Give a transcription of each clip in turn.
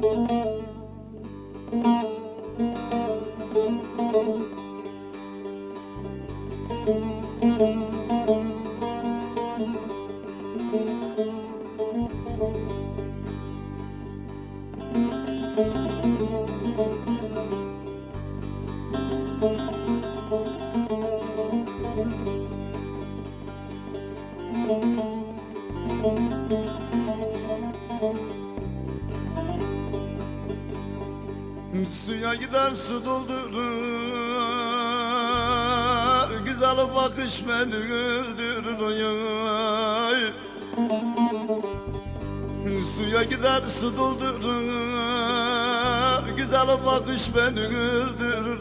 thank you Suya gider su doldurur. Güzel bakış beni öldürür Suya gider su doldurur. Güzel bakış beni öldürür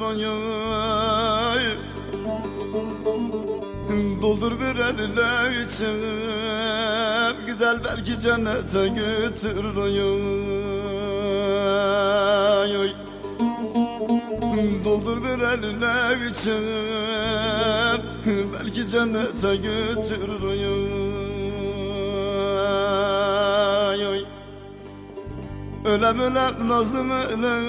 Doldur bir eline içim. Güzel belki cennete götürür. Oy oy Doldur bir eline içim Belki cennete götürür Ölem ölem nazlım ölem.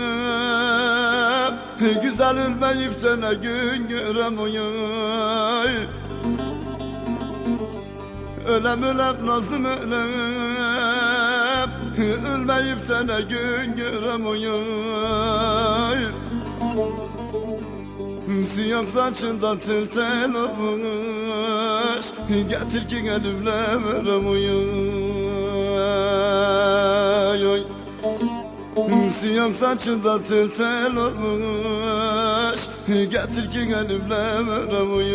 Güzel ölmeyip de gün görem oy Ölem ölem nazlım ölem. Ölmeyip de gün görem Siyah saçında tel tel olmuş Getir ki elimle verem oy Siyah saçında tel tel olmuş Getir ki elimle verem oy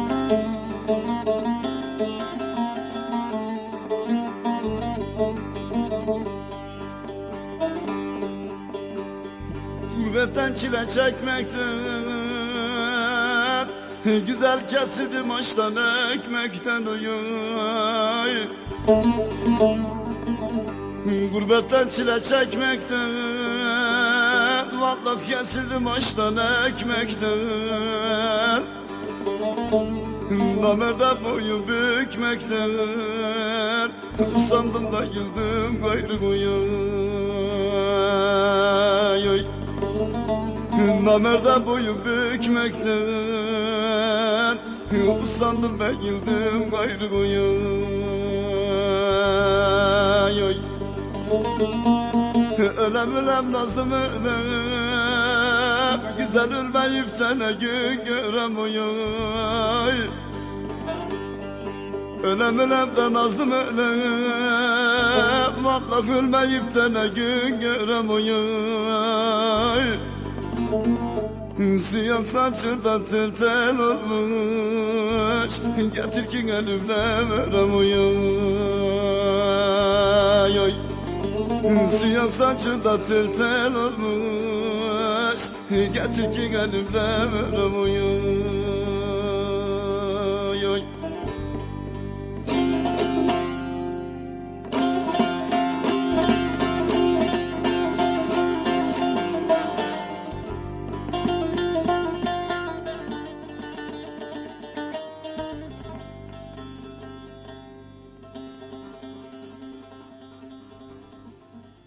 Gurbetten çile çekmekten. Güzel kesildim açtan ekmekten oy Gurbetten çile çekmekten. Vallahi kesildim açtan ekmekten. Namerde boyu bükmekten. Usandım da güldüm gayrı oy Namerde boyu bükmekten? Usandım ve güldüm gayrı oy Ölem ölem nazlım ölem. Güzel ölmeyip ne gün görem oy Ölem ölem de nazlım ölem. Vallahi ölmeyip ne gün görem oy Siyah saçı da tel tel olmuş. Getir ki elimle verem oy. Oy Siyah saçı da tel tel olmuş. Getir ki elimle verem oy